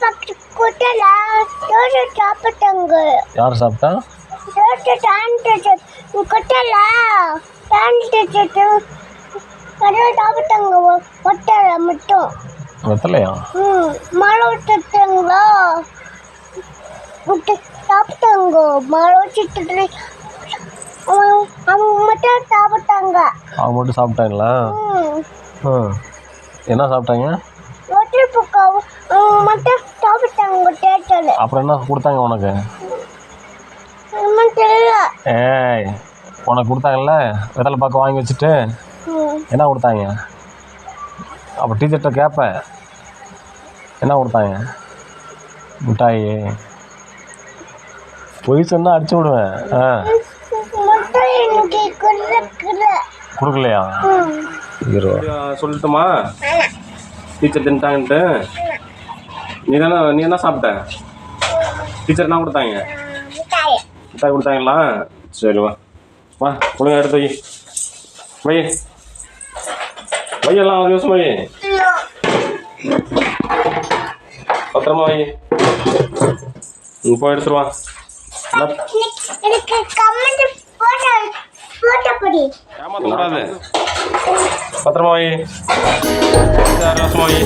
பக்கத்து கூட்டல தோசை சாப்பிட்டாங்க. யார் சாப்பிட்டா? தோசை டான்ட்டு கொட்டல? டான்ட்டு நிறைய சாப்பிட்டாங்க. ஒட்டல மட்டும். வெத்தலையா? ம் மழை விட்டுட்டாங்களா விட்டு சாப்பிட்டாங்க. மழை வச்சுட்டு அவங்க அவங்க மட்டும் சாப்பிட்டாங்க. அவங்க மட்டும் சாப்பிட்டாங்களா? ம். என்ன சாப்பிட்டாங்க? ஒட்டல் பக்கம் அவங்க மட்டும் தேட்டல அப்புறம் என்ன கொடுத்தாங்க உனக்கு? தெரியல. ஏய் உனக்கு கொடுத்தாங்கல்ல? வெத்தலை பாக்க வாங்கி வச்சுட்டு? என்ன கொடுத்தாங்க? அப்போ டீச்சர்கிட்ட கேட்பேன் என்ன கொடுத்தாங்க? மிட்டாயி. பொய் சொன்னா அடிச்சு விடுவேன். ஆ. கொடுக்கலையா? சொல்லட்டுமா? டீச்சர் தின்ட்டாங்கன்ட்டு. நீ தானே நீ என்ன சாப்பிட்ட? டீச்சர் என்ன கொடுத்தாங்க மிட்டாய் மிட்டாய் கொடுத்தாங்களா சரி வா வா ஒழுங்கா எடுத்து வை வை வை எல்லாம் ஒரு நிமிஷம் வை பத்திரமா வை நீ போய் எடுத்துட்டு வா என்ன எனக்கு கமெண்ட் போட்டோ போட்டோ படி ஏமாத்தக்கூடாது பத்திரமா வை ஆறு வருஷமா வை